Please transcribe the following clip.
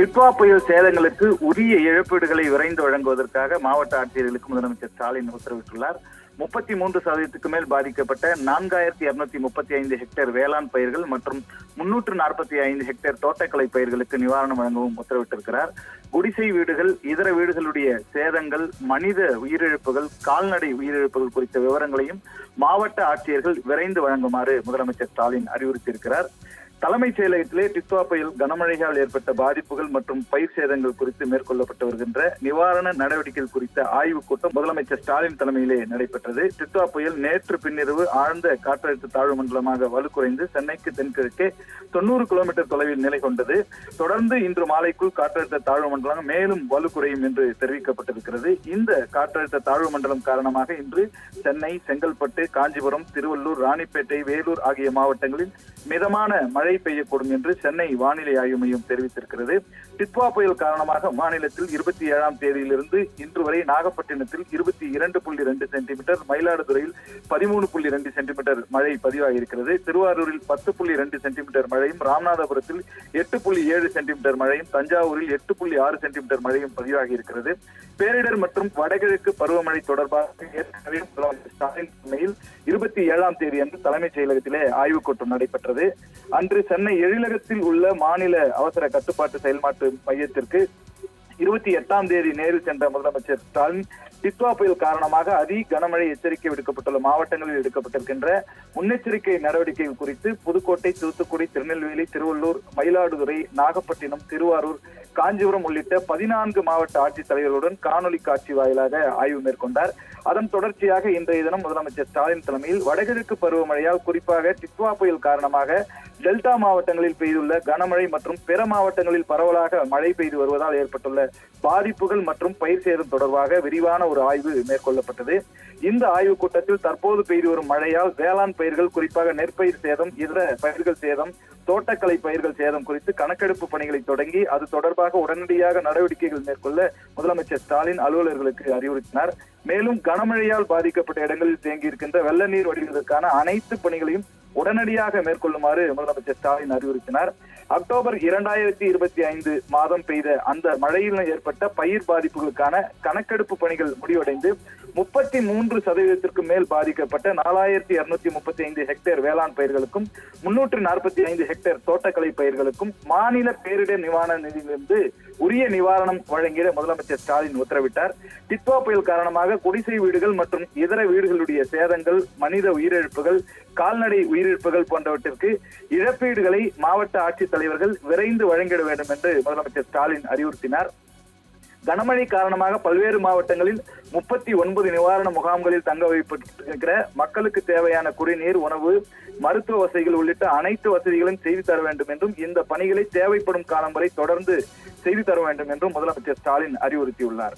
டிட்வா புயல் சேதங்களுக்கு உரிய இழப்பீடுகளை விரைந்து வழங்குவதற்காக மாவட்ட ஆட்சியர்களுக்கு முதலமைச்சர் ஸ்டாலின் உத்தரவிட்டுள்ளார். முப்பத்தி மூன்று சதவீதத்துக்கு மேல் பாதிக்கப்பட்ட நான்காயிரத்தி இருநூத்தி முப்பத்தி ஐந்து ஹெக்டேர் வேளாண் பயிர்கள் மற்றும் முன்னூற்று நாற்பத்தி ஐந்து ஹெக்டேர் தோட்டக்கலை பயிர்களுக்கு நிவாரணம் வழங்கவும் உத்தரவிட்டிருக்கிறார். குடிசை வீடுகள் இதர வீடுகளுடைய சேதங்கள் மனித உயிரிழப்புகள் கால்நடை உயிரிழப்புகள் குறித்த விவரங்களையும் மாவட்ட ஆட்சியர்கள் விரைந்து வழங்குமாறு முதலமைச்சர் ஸ்டாலின் அறிவுறுத்தியிருக்கிறார். தலைமைச் செயலகத்திலே டிட்வா புயல் கனமழையால் ஏற்பட்ட பாதிப்புகள் மற்றும் பயிர் சேதங்கள் குறித்து மேற்கொள்ளப்பட்டு வருகின்ற நிவாரண நடவடிக்கைகள் குறித்த ஆய்வுக் கூட்டம் முதலமைச்சர் ஸ்டாலின் தலைமையிலே நடைபெற்றது. டிட்வா புயல் நேற்று பின்னிரவு ஆழ்ந்த காற்றழுத்த தாழ்வு மண்டலமாக வலுக்குறைந்து சென்னைக்கு தென்கிழக்கே தொண்ணூறு கிலோமீட்டர் தொலைவில் நிலை கொண்டது. தொடர்ந்து இன்று மாலைக்குள் காற்றழுத்த தாழ்வு மண்டலம் மேலும் வலுக்குறையும் என்று தெரிவிக்கப்பட்டிருக்கிறது. இந்த காற்றழுத்த தாழ்வு மண்டலம் காரணமாக இன்று சென்னை செங்கல்பட்டு காஞ்சிபுரம் திருவள்ளூர் ராணிப்பேட்டை வேலூர் ஆகிய மாவட்டங்களில் மிதமான மழை மழை பெய்யக்கூடும் என்று சென்னை வானிலை ஆய்வு மையம் தெரிவித்திருக்கிறது. டிட்வா புயல் காரணமாக மாநிலத்தில் இருபத்தி ஏழாம் தேதியிலிருந்து இன்று வரை நாகப்பட்டினத்தில் இருபத்தி இரண்டு புள்ளி ரெண்டு சென்டிமீட்டர் மயிலாடுதுறையில் பதிமூணு புள்ளி ரெண்டு சென்டிமீட்டர் மழை பதிவாகியிருக்கிறது. திருவாரூரில் பத்து புள்ளி ரெண்டு சென்டிமீட்டர் மழையும் ராமநாதபுரத்தில் எட்டு புள்ளி ஏழு சென்டிமீட்டர் மழையும் தஞ்சாவூரில் எட்டு புள்ளி ஆறு சென்டிமீட்டர் மழையும் பதிவாகி இருக்கிறது பேரிடர் மற்றும் வடகிழக்கு பருவமழை தொடர்பாக ஏற்கனவே முதலமைச்சர் ஸ்டாலின் தலைமையில் இருபத்தி ஏழாம் தேதி அன்று தலைமைச் செயலகத்திலே ஆய்வுக் கூட்டம் நடைபெற்றது. அன்று சென்னை எழிலகத்தில் உள்ள மாநில அவசர கட்டுப்பாட்டு செயல்பாட்டு மையத்திற்கு இருபத்தி எட்டாம் தேதி நேரில் சென்ற முதலமைச்சர் ஸ்டாலின் டிட்வா புயல் காரணமாக அதி கனமழை எச்சரிக்கை விடுக்கப்பட்டுள்ள மாவட்டங்களில் எடுக்கப்பட்டிருக்கின்ற முன்னெச்சரிக்கை நடவடிக்கைகள் குறித்து புதுக்கோட்டை தூத்துக்குடி திருநெல்வேலி திருவள்ளூர் மயிலாடுதுறை நாகப்பட்டினம் திருவாரூர் காஞ்சிபுரம் உள்ளிட்ட பதினான்கு மாவட்ட ஆட்சித்தலைவர்களுடன் காணொலி காட்சி வாயிலாக ஆய்வு மேற்கொண்டார். அதன் தொடர்ச்சியாக இன்றைய தினம் முதலமைச்சர் ஸ்டாலின் தலைமையில் வடகிழக்கு பருவமழையால் குறிப்பாக டிட்வா புயல் காரணமாக டெல்டா மாவட்டங்களில் பெய்துள்ள கனமழை மற்றும் பிற மாவட்டங்களில் பரவலாக மழை பெய்து வருவதால் ஏற்பட்டுள்ள பாதிப்புகள் மற்றும் பயிர் சேதம் தொடர்பாக விரிவான ஒரு ஆய்வு மேற்கொள்ளப்பட்டது. இந்த ஆய்வுக் கூட்டத்தில் தற்போது பெய்து வரும் மழையால் வேளாண் பயிர்கள் குறிப்பாக நெற்பயிர் சேதம் இதர பயிர்கள் சேதம் தோட்டக்கலை பயிர்கள் சேதம் குறித்து கணக்கெடுப்பு பணிகளை தொடங்கி அது தொடர்பாக உடனடியாக நடவடிக்கைகள் மேற்கொள்ள முதலமைச்சர் ஸ்டாலின் அலுவலர்களுக்கு அறிவுறுத்தினார். மேலும் கனமழையால் பாதிக்கப்பட்ட இடங்களில் தேங்கியிருக்கின்ற வெள்ள நீர் வடிவதற்கான அனைத்து பணிகளையும் உடனடியாக மேற்கொள்ளுமாறு முதலமைச்சர் ஸ்டாலின் அறிவுறுத்தினார். அக்டோபர் இரண்டாயிரத்தி இருபத்தி ஐந்து மாதம் பெய்த அந்த மழையில் ஏற்பட்ட பயிர் பாதிப்புகளுக்கான கணக்கெடுப்பு பணிகள் முடிவடைந்து முப்பத்தி மூன்று சதவீதத்திற்கு மேல் பாதிக்கப்பட்ட நாலாயிரத்தி இருநூத்தி முப்பத்தி ஐந்து ஹெக்டேர் வேளாண் பயிர்களுக்கும் முன்னூற்று நாற்பத்தி ஐந்து ஹெக்டேர் தோட்டக்கலை பயிர்களுக்கும் மாநில பேரிடர் நிவாரண நிதியிலிருந்து உரிய நிவாரணம் வழங்கிட முதலமைச்சர் ஸ்டாலின் உத்தரவிட்டார். டிட்வா புயல் காரணமாக குடிசை வீடுகள் மற்றும் இதர வீடுகளுடைய சேதங்கள் மனித உயிரிழப்புகள் கால்நடை உயிரிழப்புகள் போன்றவற்றிற்கு இழப்பீடுகளை மாவட்ட ஆட்சித்தலைவர்கள் விரைந்து வழங்கிட வேண்டும் என்று முதலமைச்சர் ஸ்டாலின் அறிவுறுத்தினார். கனமழை காரணமாக பல்வேறு மாவட்டங்களில் முப்பத்தி ஒன்பது நிவாரண முகாம்களில் தங்க வைப்பட்டிருக்கிற மக்களுக்கு தேவையான குடிநீர் உணவு மருத்துவ வசதிகள் உள்ளிட்ட அனைத்து வசதிகளையும் செய்து தர வேண்டும் என்றும் இந்த பணிகளை தேவைப்படும் காலம் வரை தொடர்ந்து செய்து தர வேண்டும் என்றும் முதலமைச்சர் ஸ்டாலின் அறிவுறுத்தியுள்ளார்.